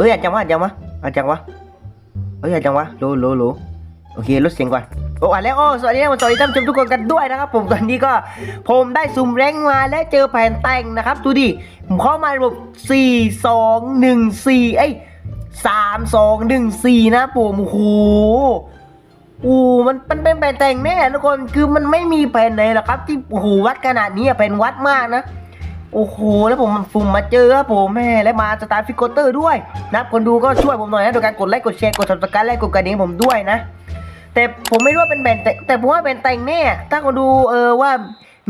เอ้ยอาจังวะอาจังวะอาจังวะเอ้ยอาจังวะโลโลโลโอเคลดเสียงก่อนโอ้อ่านแล้วโอ้สวัสดีครับสวัสดีท่านผู้ชมทุกคนกันด้วยนะครับ ผมตอนนี้ก็ผมได้ซุ่มแรงมาและเจอแผ่นแต่งนะครับดูดิผมเข้ามาระบบ4 2 1 4เอ้ย3 2 1 4 นะผมโอ้โหอู้มันมันเป็นแผ่นแต่งแน่ทุกคนคือมันไม่มีแผ่นไหนหรอกครับ ที่โอ้โหวัดขนาดนี้แผนวัดมากนะ โอ้โห แล้วผมฟุ่มมาเจอครับผมแม่และมาสตาร์ฟิกโกเตอร์ด้วยนะครับคนดูก็ช่วยผมหน่อยนะโดยการกดไลค์กดแชร์กด subscribe และกดกระดิ่งผมด้วยนะ แต่ผมไม่รู้ว่าเป็นแผ่นแต่แต่ผมว่าเป็นแต่งแน่ ถ้าคนดูเออว่า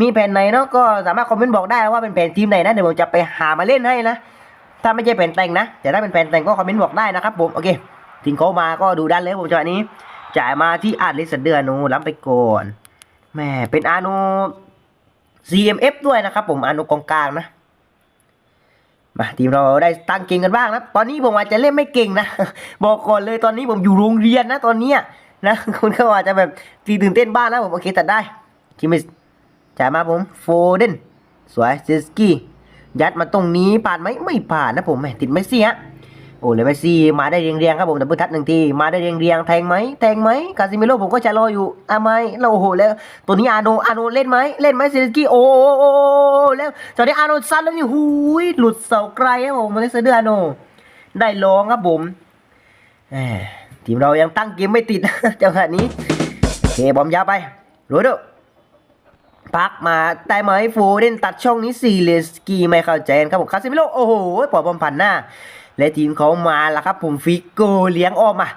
มีแผ่นไหนเนาะก็สามารถคอมเมนต์บอกได้ว่าเป็นแผ่นทีมไหนนะเดี๋ยวผมจะไปหามาเล่นให้นะถ้าไม่ใช่แผ่นแต่งนะแต่ถ้าเป็นแผ่นแต่งก็คอมเมนต์บอกได้นะครับผมโอเคทิ้งเขามาก็ดูด้านเลยผมจังหวะนี้ จ่ายมาที่อาร์ลิสเดือนนูรับไปก่อนแม่เป็นอาโน CMF ด้วยนะครับผมอาโนกองกลางนะมาทีมเราได้ตั้งเก่งกันบ้างนะตอนนี้ผมอาจจะเล่นไม่เก่งนะ บอกก่อนเลยตอนนี้ผมอยู่โรงเรียนนะตอนเนี้ยนะคุณก็อาจจะแบบตีตื่นเต้นบ้างนะผมโอเคตัดได้คิมิสจ่ายมาผมโฟเดนสวยเซสกี้ยัดมาตรงนี้ผ่านไหมไม่ผ่านนะผมแหมติดไม่เสีย โอ้เลยไม่ซีมาได้เรียงๆครับผมดับเบิลทัชหนึ่งทีมาได้เรียงๆแทงไหมแทงไหมคาซิเมโร่ผมก็จะรออยู่อะไมแล้วโอ้โหแล้วตัวนี้อาโนอาโนเล่นไหมเล่นไหมเซสกี้โอ้โอ้โอ้แล้วตอนนี้อาโนซัดแล้วนี่หูยหลุดเสาไกลครับผมมาเลเซเดอร์อาโนได้ลองครับผมแหมทีมเรายังตั้งเกมไม่ติดจังหวะนี้โอเคบอมยาวไปโรดโดพักมาแต่ไหมโฟเดนตัดช่องนี้สี่เลสกี้ไม่เข้าใจครับผมคาซิมิโลโอ้โหปล่อยบอมผ่านหน้า และทีมเขามาแล้วครับผมฟิกโกเลี้ยงออกมา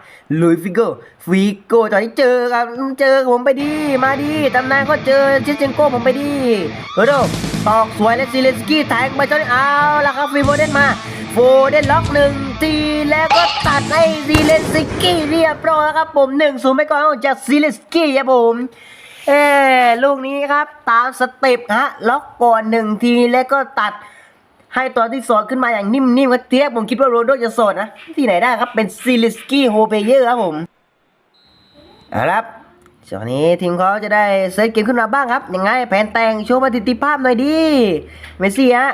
ลุยฟิกโกฟิกโกตอนนี้เจอครับเจอผมไปดีมาดีตำนานก็เจอเชนเชนโกผมไปดีโรโดตอกสวยและซีเลสกี้แทงไปจนเอาแล้วครับฟิโฟเดนมาโฟเดนล็อกหนึ่งทีแล้วก็ตัดให้ซีเลนสกี้เรียบร้อยครับผมหนึ่งศูนย์ไปก่อนจากซีเลนสกี้ครับผมเออลูกนี้ครับตามสเต็ปฮะล็อกก่อนหนึ่งทีแล้วก็ตัด ให้ตัวที่สอดขึ้นมาอย่างนิ่มๆก็เทียบผมคิดว่าโรนลโดจะสอดนะ ที่ไหนได้ครับเป็นซีเลนสกี้โฮเปเยอร์ครับผมเอาละครับช่วงนี้ทีมเขาจะได้เซตเกมขึ้นมาบ้างครับยังไงแผนแต่งโชว์ประสิทธิภาพหน่อยดิเมสซี่ฮะ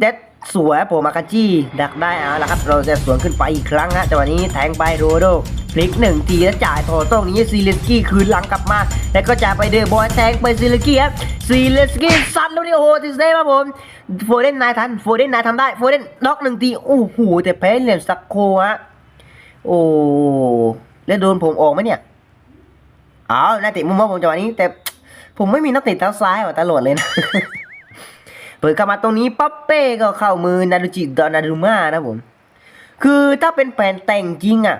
เด็ดสวยผมอาคาจิดักได้เอาละครับ เราจะสวนขึ้นไปอีกครั้งฮะจังหวะนี้แทงไปโรโดพลิกหนึ่งทีแล้วจ่ายโถตรงนี้ซีเลสกี้คืนหลังกลับมา แล้วก็จ่ายไปเดอร์บอยแทงไปซีเลสกี้ครับซีเลสกี้ซัดแล้วนี่โอ้โหติสเซ่ครับผม โฟเดนนายทันโฟเดนนายทำได้โฟเดนล็อกหนึ่งทีโอ้โหแต่แพ้เหลี่ยมสักโคฮะโอ้แล้วโดนผมออกไหมเนี่ยเอาน่าติมุมมองผมจังหวะนี้ แต่ผมไม่มีนักเตะเท้าซ้ายว่ะตลอดเลยนะเปิดเข้ามาตรงนี้ปั๊บเป้ก็เข้ามือนารุจิดอนารุมานะผม คือถ้าเป็นแผนแต่งจริงอะ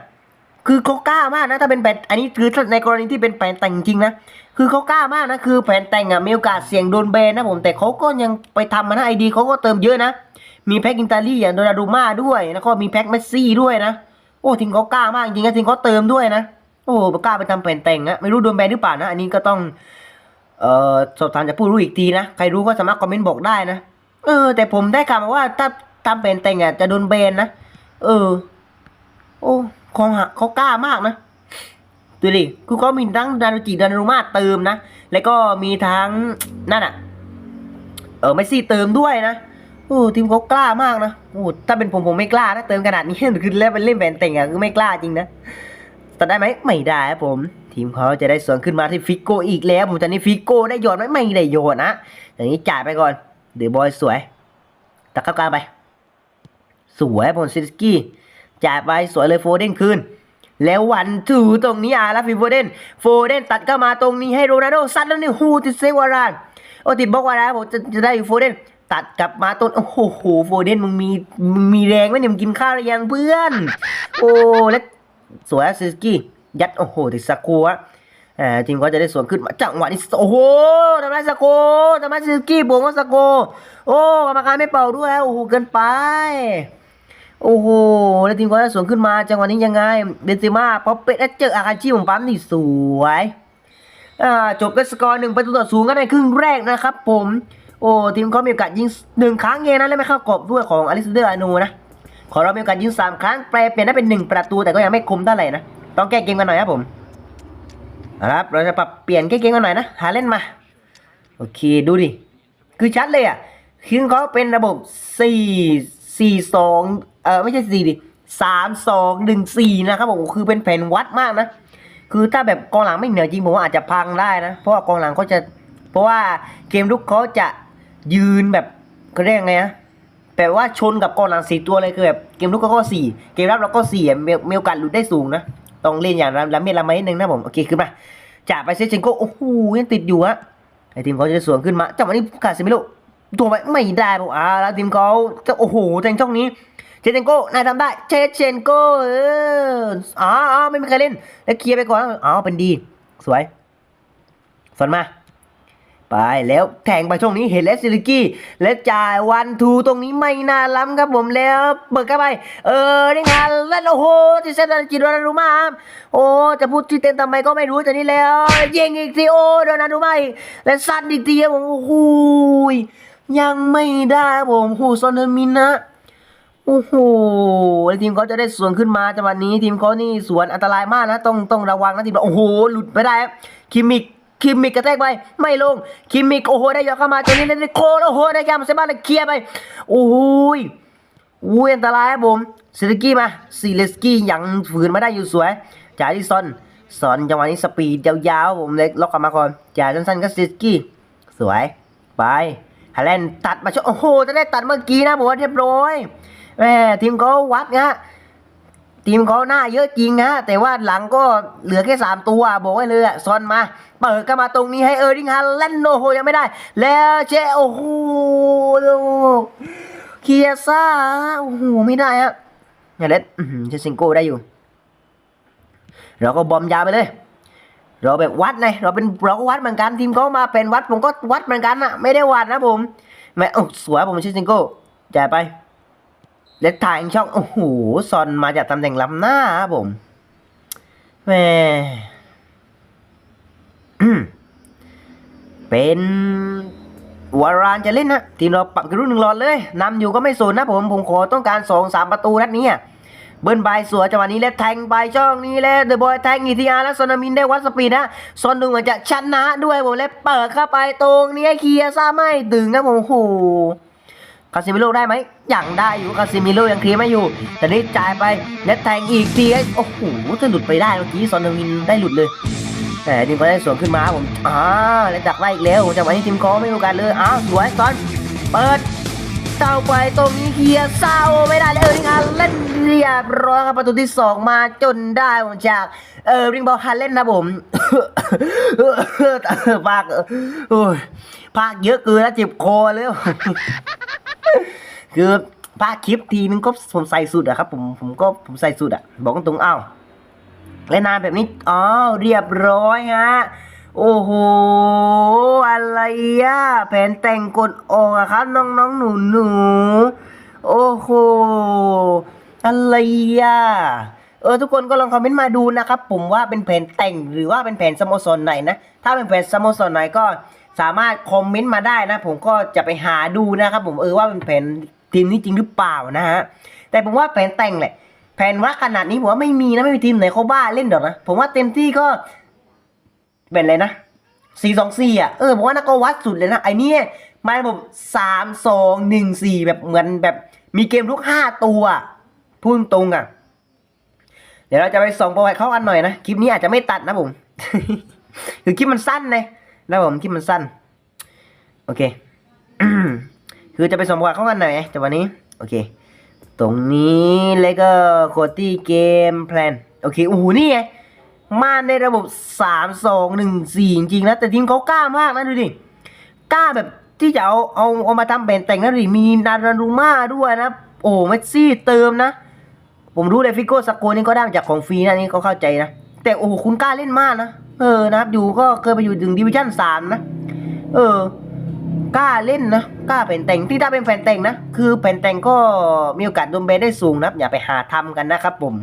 คือเขากล้ามากนะถ้าเป็นแผนอันนี้คือในกรณีที่เป็นแผนแต่งจริงนะคือเขากล้ามากนะคือแผนแต่งอะมีโอกาสเสี่ยงโดนแบนนะผมแต่เขาก็ยังไปทำมานะไอดีเขาก็เติมเยอะนะ มีแพ็กอินตาลีอย่างโดนารุมาด้วยแล้วก็มีแพ็กเมสซี่ด้วยนะโอ้ทีมเขากล้ามากจริงนะทีมเขาเติมด้วยนะโอ้กล้าไปทำแผนแต่งอะไม่รู้โดนแบนหรือเปล่านะอันนี้ก็ต้องเอ่อสอบถามจากผู้รู้อีกทีนะใครรู้ก็สามารถคอมเมนต์บอกได้นะเออ แต่ผมได้ข่าวมาว่าถ้าทำเป็นแต่งอะจะโดนเบนนะเออ โอ้ เขาเขากล้ามากนะดูดิคือเขามีทั้งดารุจิดารุมาเติมนะ แล้วก็มีทั้งนั่นอะเออเมสซี่เติมด้วยนะโอ้ทีมเขากล้ามากนะโอ้ถ้าเป็นผมผมไม่กล้านะเติมขนาดนี้คือเล่นเป็นเล่นแบนแต่งอะคือไม่กล้าจริงนะแตัดได้ไหมไม่ได้ครับผม ทีมเขาจะได้สวนขึ้นมาที่ฟิกโกอีกแล้ว ผมตอนนี้ฟิกโกได้โยนไหมไม่ได้โยนนะอย่างนี้จ่ายไปก่อนเดอะบอยสวยตักเข้ากลางไป สวยผมซิสกี้ จ่ายไปสวยเลยโฟเดนคืน แล้ววันถูตรงนี้อาร์ลฟิโฟเดนโฟเดนตัดเข้ามาตรงนี้ให้โรนัลโดซัดแล้วนี่ฮูติเซวารานโอ้ติดบล็อกวารานผมจะจะได้อยู่โฟเดนตัดกลับมาต้นโอ้โหโฟเดนมึงมีมึงมีแรงไหมเนี่ยมึงกินข้าวหรือยังเพื่อน โอ้แล้วสวยซิสกี้ยัดโอ้โหติดสกัวอ่าทีมเขาจะได้สวนขึ้นมาจังหวะนี้โอ้โหทำไรสโกทำไรซิสกี้บวกว่าสโกโอ้กรรมการไม่เป่าด้วยโอ้โหเกินไป โอ้โห แล้วทีมก็จะสวนขึ้นมา จังหวะนี้ยังไง เบนเซม่าพอเป็ดแล้วเจออาคาชิผมปั๊มนี่สวยจบกันสกอร์หนึ่งประตูต่อศูนย์กันในครึ่งแรกนะครับผม โอ้ทีมเขามีโอกาสยิงหนึ่งครั้งเองนะและไม่เข้ากรอบด้วยของอลิสเดอร์อานูนะขอเรามีโอกาสยิงสามครั้งแปลเปลี่ยนได้เป็นหนึ่งประตูแต่ก็ยังไม่คมเท่าไหร่นะต้องแก้เกมกันหน่อยครับผมครับเราจะปรับเปลี่ยนแก้เกมกันหน่อยนะหาเล่นมาโอเคดูดิคือชัดเลยอะคือเขาเป็นระบบ 4 4 2เออไม่ใช่4ดิสามสองหนึ่งสี่นะครับผมคือเป็นแผนวัดมากนะ คือถ้าแบบกองหลังไม่เหนือจริงผมว่าอาจจะพังได้นะ เพราะว่ากองหลังเขาจะ เพราะว่าเกมลุกเขาจะยืนแบบเขาเรียกยังไงนะแปลว่าชนกับกองหลังสี่ตัวเลยคือแบบเกมลุกเขาก็สี่เกมรับเราก็สี่มีมีโอกาสหลุดได้สูงนะต้องเล่นอย่างละละเมียดละไมนิดนึงนะผมโอเคขึ้นมาจ่าไปเซชเชนโกโอ้โหยังติดอยู่ฮะไอทีมเขาจะสวนขึ้นมาจังหวะนี้ขาดสิไม่รู้ ตัวไปไม่ได้ผมอ่าแล้วทีมเขาจะโอ้โหแทงช่องนี้เชเชนโก้นายทำได้เชเชนโก้เอออ๋อไม่มีใครเล่น แล้วเคลียร์ไปก่อนอ๋อเป็นดี สวยสวนมา ไปแล้วแทงไปช่วงนี้เห็นเลสซิลิกี้และจ่ายวันทูตรงนี้ไม่น่าล้ำครับผมแล้วเปิดเข้าไป เออได้งานแล้วโอ้โหที่เซนจิโดนารุมาโอ้จะพูดที่เต็มทำไมก็ไม่รู้แต่นี่แล้วยิงอีกทีโอ้โดนารุมาอีกและซัดอีกทีครับผมโอ้โห ยังไม่ได้ผมโอ้โซอนเดอร์มินนะโอ้โหทีมเขาจะได้สวนขึ้นมาจังหวะนี้ ทีมเขานี่สวนอันตรายมากนะ ต้องต้องระวังนะทีมเราโอ้โห หลุดไปได้ครับคิมิกคิมมิกกระแทกไปไม่ลงคิมมิกโอ้โหได้ยกเข้ามาจนนี้ได้โคโอ้โหได้แกมเซบ้าเลยเคลียร์ไปโอ้โหยอุ้ยอันตรายครับผมเซเลกี้มาซีเลสกี้ยังฝืนไมาได้อยู่สวยจ่ายที่ซอนซอนจังหวะนี้สปีดยาวๆผมเลยล็อกกลับมาก่อนจ่ายสั้นๆก็ซีเลสกี้สวยไป ฮาแลนตัดมาชโอ้โหจะได้ตัดเมื่อกี้นะผมว่าเรียบร้อยแม่ทีมเขาวัดนะทีมเขาหน้าเยอะจริงนะแต่ว่าหลังก็เหลือแค่สามตัวบอกไว้เลยอะซอนมาเปิดเข้ามาตรงนี้ให้เออร์ลิงฮาแลนโอ้โหยังไม่ได้ แล้วเจโอ้โหเคียซ่าโอ้โหไม่ได้ฮะอย่าเล่นเชซิงโก้ได้อยู่ เราก็บอมยาไปเลย เราแบบวัดไงเราเป็นเราก็วัดเหมือนกันทีมเขามาเป็นวัดผมก็วัดเหมือนกันอะไม่ได้วัดนะผมแม่โอ้สวยผมเชซิงโก้จ่ายไปเล็กถ่ายช่องโอ้โหซอนมาจากตำแหน่งล้ำหน้าครับผมแม่เป็นวารานจะเล่นนะทีมเราปรับกระรุ่นหนึ่งหลอดเลยนำอยู่ก็ไม่สนนะผมผมขอต้องการสองสามประตูนัดนี้อะ เบิ้ลใบสวยจังหวะนี้แล้วแทงไปช่องนี้แล้วเดอะบอยแทงอีทีอาร์แล้วซอนามินได้วัดสปีดนะซอนดูเหมือนจะชนะด้วยผมแล้วเปิดเข้าไปตรงนี้เคลียร์ซ่าไม่ถึงนะผมโอ้โหคาซิมิโร่ได้ไหมยังได้อยู่คาซิมิโร่ยังเคลียร์ไม่อยู่ แต่นี่จ่ายไปและแทงอีกทีไอ้โอ้โหจะหลุดไปได้เมื่อกี้ซอนเดวินได้หลุดเลยแต่ทีมก็ได้สวนขึ้นมาผมอ่าแล้วดักไล่อีกแล้วจังหวะนี้ทีมคอไม่มีโอกาสเลยอ้าวสวยซอนเปิดเต้าไปตรงนี้เคลียร์เศร้าไม่ได้เลยเออริงฮาเล่น เรียบร้อยครับประตูที่สองมาจนได้ผมจากเออริงบอลฮาเล่นนะผมภาคโอ้ยภาคเยอะเกินแล้วเจ็บคอเลยคือภาคคลิปทีนึงก็ผมใส่สุดอะครับ ผมผมก็ผมใส่สุดอะบอกตรงๆอ้าวเล่นนานแบบนี้อ๋อเรียบร้อยฮะโอ้โห อะไรอะแผนแต่งกดออกอะครับ น้องน้องหนูหนูๆโอ้โห อะไรอะเออทุกคนก็ลองคอมเมนต์มาดูนะครับผมว่าเป็นแผนแต่งหรือว่าเป็นแผนสโมสรไหนนะ ถ้าเป็นแผนสโมสรไหนก็สามารถคอมเมนต์มาได้นะ ผมก็จะไปหาดูนะครับผมเออว่าเป็นแผนทีมนี้จริงหรือเปล่านะฮะแต่ผมว่าแผนแต่งแหละแผนว่าขนาดนี้ผมว่าไม่มีนะไม่มีทีมไหนเขาบ้าเล่นหรอกนะผมว่าเต็มที่ก็เป็นอะไรนะสี่สองสี่อะเออผมว่านักก็วัดสุดเลยนะไอ้เนี่ยมาระบบสามสองหนึ่งสี่แบบเหมือนแบบมีเกมทุกห้าตัว พูดตรงอะ เดี๋ยวเราจะไปส่องประวัติเข้ากันหน่อยนะ คลิปนี้อาจจะไม่ตัดนะผม คือคลิปมันสั้นเลยนะผมคลิปมันสั้น โอเค คือจะไปส่องประวัติเข้ากันหน่อยไงแต่วันนี้ โอเค ตรงนี้แล้วก็โคตี้เกมแพลน โอเค โอ้โห นี่ไงมาในระบบ3 2 1 4จริงๆนะ แต่ทีมเขากล้ามากนะดูดิ กล้าแบบที่จะเอาเอาเอามาทำเป็นแต่งนะดิมีนารารูมาด้วยนะ โอ้เมสซี่เติมนะ ผมรู้เลยฟิโก้สโกนี่ก็ได้มาจากของฟรีนะนี่ก็เข้าใจนะ แต่โอ้โหคุณกล้าเล่นมากนะ เออนะครับอยู่ก็เคยไปอยู่ถึงดิวิชั่นสามนะ เออกล้าเล่นนะกล้าแผ่นแต่งที่ถ้าเป็นแผ่นแต่งนะ คือแผ่นแต่งก็มีโอกาสโดนแบนได้สูงนะครับ อย่าไปหาทำกันนะครับผม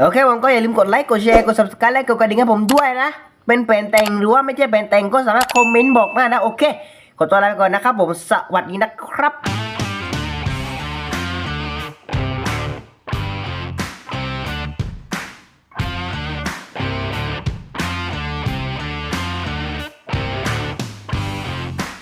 โอเคผมก็อย่าลืมกดไลค์กดแชร์กด subscribe และกดกระดิ่งให้ผมด้วยนะ เป็นแผ่นแต่งหรือว่าไม่ใช่แผ่นแต่งก็สามารถคอมเมนต์บอกมานะโอเคขอตัวลาไปก่อนนะครับผมสวัสดีนะครับ